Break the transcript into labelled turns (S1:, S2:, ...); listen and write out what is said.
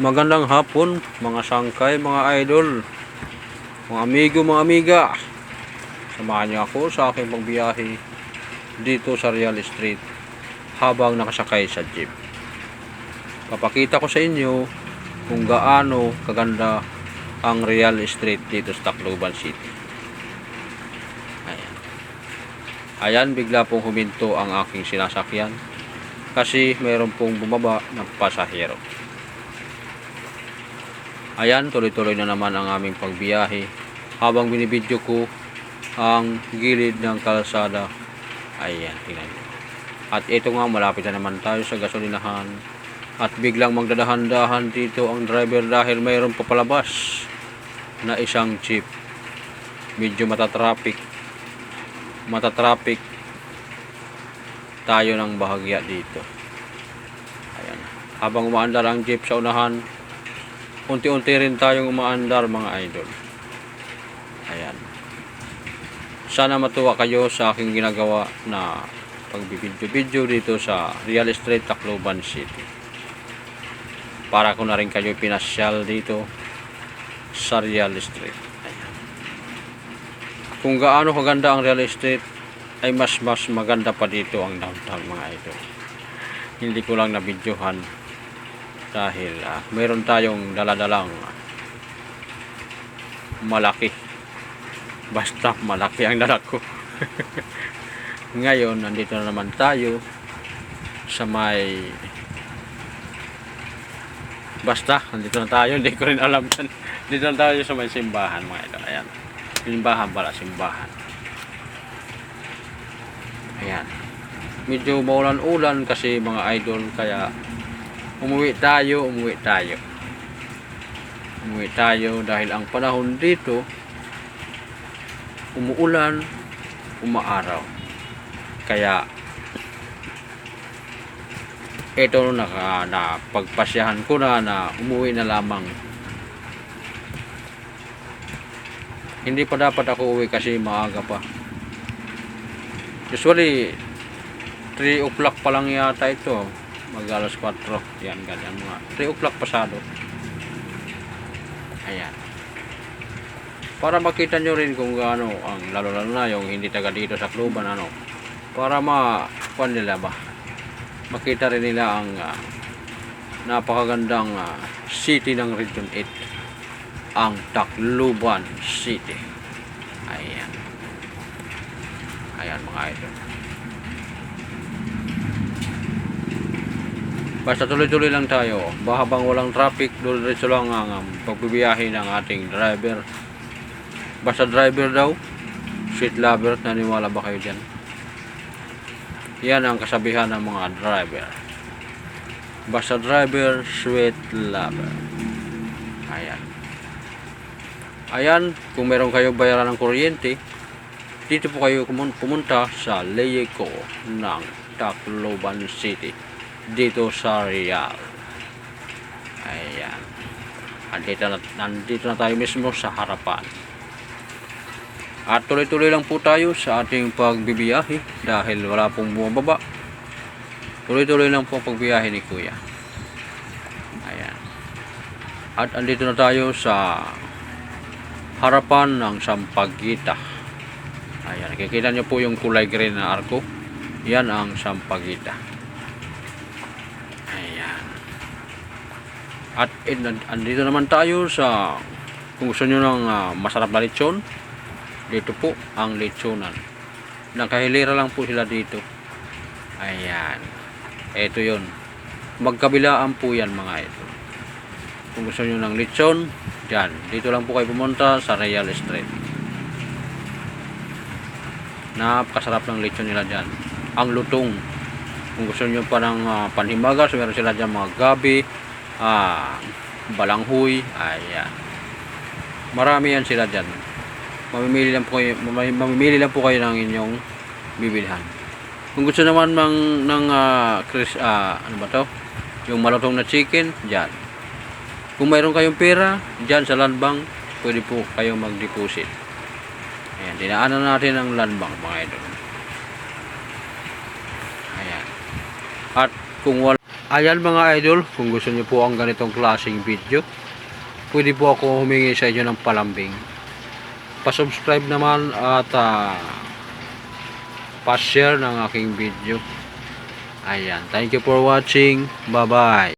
S1: Magandang hapon, mga sangkay, mga idol, mga amigo, mga amiga. Samahan niyo ako sa aking pagbiyahe dito sa Real Street habang nakasakay sa jeep. Papakita ko sa inyo kung gaano kaganda ang Real Street dito sa Tacloban City. Ayan. Ayan, bigla pong huminto ang aking sinasakyan kasi mayroon pong bumaba ng pasahero. Ayan, tuloy-tuloy na naman ang aming pagbiyahe habang binibidyo ko ang gilid ng kalsada. Ayan, tingnan nyo. At ito nga, malapit na naman tayo sa gasolinahan. At biglang magdadahan-dahan dito ang driver dahil mayroon papalabas na isang jeep. Medyo matatraffic. Matatraffic tayo ng bahagya dito. Ayan. Habang umaandar ang jeep sa unahan, unti-unti rin tayong umaandar mga idol. Ayan. Sana matuwa kayo sa aking ginagawa na pagbibidyo-video dito sa Real Estate Tacloban City. Para ko na rin kayo pinasyal dito sa Real Estate. Ayan. Kung gaano kaganda ang Real Estate, ay mas mas maganda pa dito ang downtown mga idol. Hindi ko lang nabidyohan dahil ah, meron tayong daladalang malaki. Basta malaki ang dala ko. Ngayon nandito na naman tayo sa may basta nandito na tayo. Hindi ko rin alam yan dito na tayo sa may simbahan mga idol. Ayan. Simbahan pala simbahan. Ayan. Medyo maulan-ulan kasi mga idol kaya umuwi tayo, umuwi tayo. Umuwi tayo dahil ang panahon dito umuulan, umaaraw. Kaya ito naka na pagpasyahan ko na na umuwi na lamang. Hindi pa dapat ako uwi kasi maaga pa. Usually 3 o'clock pa lang yata ito mag alas 4 yan ganyan mga 3 o'clock pasado. Ayan. Para makita nyo rin kung gaano ang lalo lalo na yung hindi taga dito sa kluban ano. Para ma kuan nila ba? Makita rin nila ang ah, napakagandang ah, city ng Region 8 ang Tacloban City. Ayan. Ayan mga idol Basta tuloy-tuloy lang tayo. Ba habang walang traffic, diretso lang ang um, pagbibiyahe ng ating driver. Basta driver daw, sweet lover, naniwala ba kayo dyan? Yan ang kasabihan ng mga driver. Basta driver, sweet lover. Ayan. Ayan, kung meron kayo bayaran ng kuryente, dito po kayo pumunta sa Leyeco ng Tacloban City dito sa Real. Ayan. Andito na, nandito na tayo mismo sa harapan. At tuloy-tuloy lang po tayo sa ating pagbibiyahe dahil wala pong bumababa. Tuloy-tuloy lang po ang pagbiyahe ni Kuya. Ayan. At andito na tayo sa harapan ng Sampaguita. Ayan, kikita nyo po yung kulay green na arko. Yan ang Sampaguita. Ayan. At in, andito naman tayo sa kung gusto nyo ng ah, masarap na lechon, dito po ang lechonan. Nakahilera lang po sila dito. Ayan. Ito yon. Magkabilaan po yan mga ito. Kung gusto nyo ng lechon, dyan. Dito lang po kayo pumunta sa Real Street. Napakasarap ng lechon nila dyan. Ang lutong kung gusto niyo pa ng uh, panhimagas meron sila dyan mga gabi ah, balanghoy ayan marami yan sila dyan. Mamimili lang po kayo mamimili lang po kayo ng inyong bibilhan. Kung gusto naman ng, ng ah, Chris, ah, ano ba to? Yung malutong na chicken dyan. Kung mayroon kayong pera dyan sa land bank pwede po kayo mag deposit ayan dinaanan natin ang land bank mga idol. Ayan. At kung wala Ayan mga idol, kung gusto niyo po ang ganitong klaseng video, pwede po ako humingi sa inyo ng palambing. Pa-subscribe naman at ah, pa-share ng aking video. Ayan, thank you for watching. Bye-bye.